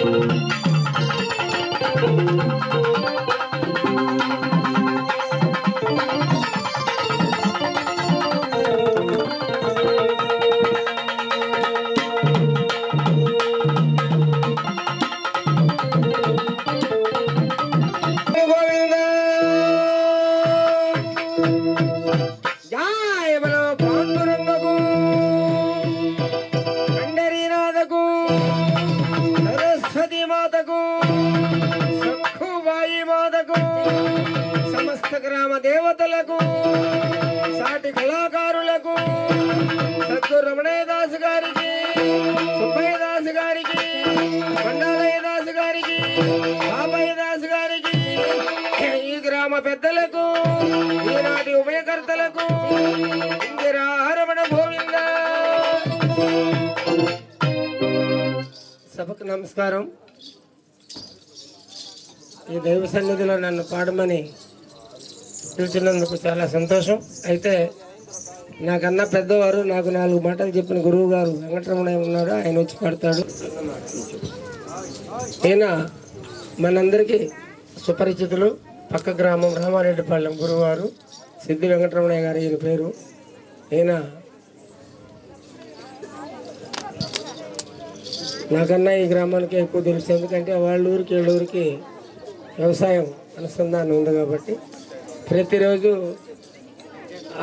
గోవింద పెద్దలకు ఈనాటి ఉభయకర్తలకు గోవింద. సభకు నమస్కారం. ఈ దైవ సన్నిధిలో నన్ను పాడమని పిలిచినందుకు చాలా సంతోషం. అయితే నాకన్నా పెద్దవారు నాకు నాలుగు మాటలు చెప్పిన గురువు గారు వెంకటరమణయ్య ఉన్నాడు ఆయన వచ్చి పాడతాడు. ఈయన మనందరికీ సుపరిచితులు. పక్క గ్రామం రామారెడ్డిపాలెం గురువారు సిద్ధి వెంకటరమణయ్య గారు ఈయన పేరు. ఈయన నాకన్నా ఈ గ్రామానికి ఎక్కువ తెలుసు. ఎందుకంటే వాళ్ళ ఊరికి వీళ్ళ ఊరికి వ్యవసాయం అనుసంధానం ఉంది కాబట్టి ప్రతిరోజు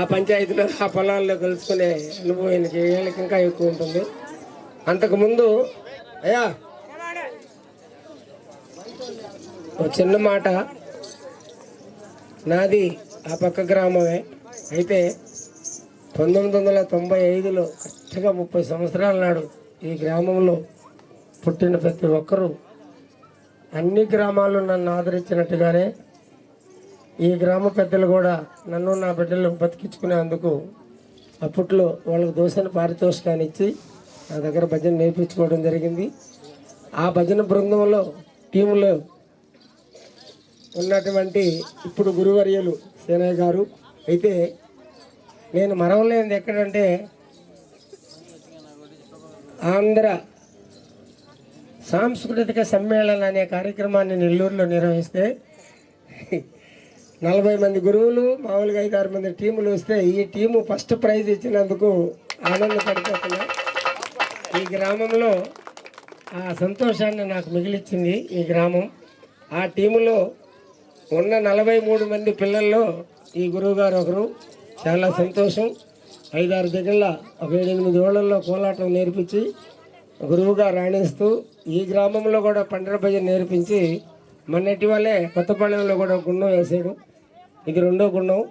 ఆ పంచాయతీలో ఆ పొలాల్లో కలుసుకునే అనుభవం ఈయనకి వీళ్ళకి ఇంకా ఎక్కువ ఉంటుంది. అంతకుముందు అయ్యా ఒక చిన్న మాట. నాది ఆ పక్క గ్రామమే. అయితే పంతొమ్మిది వందల తొంభై ఐదులో కరెక్ట్గా ముప్పై సంవత్సరాల నాడు ఈ గ్రామంలో పుట్టిన ప్రతి ఒక్కరూ అన్ని గ్రామాలు నన్ను ఆదరించినట్టుగానే ఈ గ్రామ పెద్దలు కూడా నన్ను నా బిడ్డలు బతికించుకునేందుకు అప్పట్లో వాళ్ళకు దోశని పారితోషికాన్ని ఇచ్చి నా దగ్గర భజన నేర్పించుకోవడం జరిగింది. ఆ భజన బృందంలో టీములో ఉన్నటువంటి ఇప్పుడు గురువర్యులు సేనయ్య గారు అయితే నేను మరవలేనిది ఎక్కడంటే ఆంధ్ర సాంస్కృతిక సమ్మేళన అనే కార్యక్రమాన్ని నెల్లూరులో నిర్వహిస్తే నలభై మంది గురువులు మామూలుగా ఐదు ఆరు మంది టీములు వస్తే ఈ టీము ఫస్ట్ ప్రైజ్ ఇచ్చినందుకు ఆనందపడిపోతున్నా. ఈ గ్రామంలో ఆ సంతోషాన్ని నాకు మిగిలిచ్చింది ఈ గ్రామం. ఆ టీములో ఉన్న నలభై మూడు మంది పిల్లల్లో ఈ గురువు గారు ఒకరు. చాలా సంతోషం. ఐదారు దగ్గర ఒక ఏడెనిమిది ఓళ్ళల్లో కోలాటం నేర్పించి గురువుగా రాణిస్తూ ఈ గ్రామంలో కూడా పండర భజన నేర్పించి మొన్నటి వల్లే కొత్తపాళెంలో కూడా గుండం వేసాడు ఇది రెండో గుండం.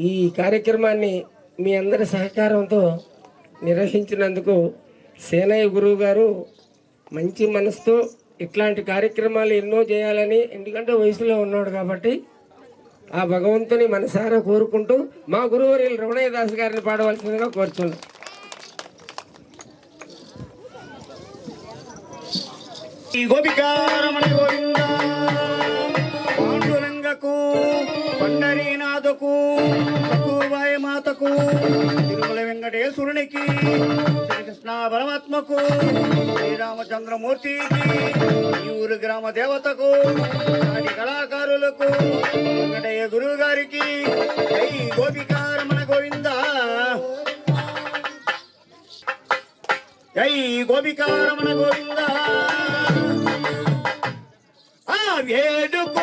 ఈ కార్యక్రమాన్ని మీ అందరి సహకారంతో నిర్వహించినందుకు సేనయ్య గురువు గారు మంచి మనసుతో ఇట్లాంటి కార్యక్రమాలు ఎన్నో చేయాలని ఎందుకంటే వయసులో ఉన్నాడు కాబట్టి ఆ భగవంతుని మనసారా కోరుకుంటూ మా గురువు రమణయ్య దాస్ గారిని పాడవలసిందిగా కోరుచున్నాం. గోపికారమణ గోవింద పాండురంగకు పండరీనాథకు తక్కువాయ మాతకు తిరుమల వెంకటేశ్వరునికి శ్రీకృష్ణ పరమాత్మకు శ్రీరామచంద్రమూర్తికి ఈ ఊరు గ్రామ దేవతకు నాటి కళాకారులకు వెంకటయ్య గురువు గారికి జై గోపికారమణ గోవింద. జై గోపికారమణ గోవింద. వేడుకు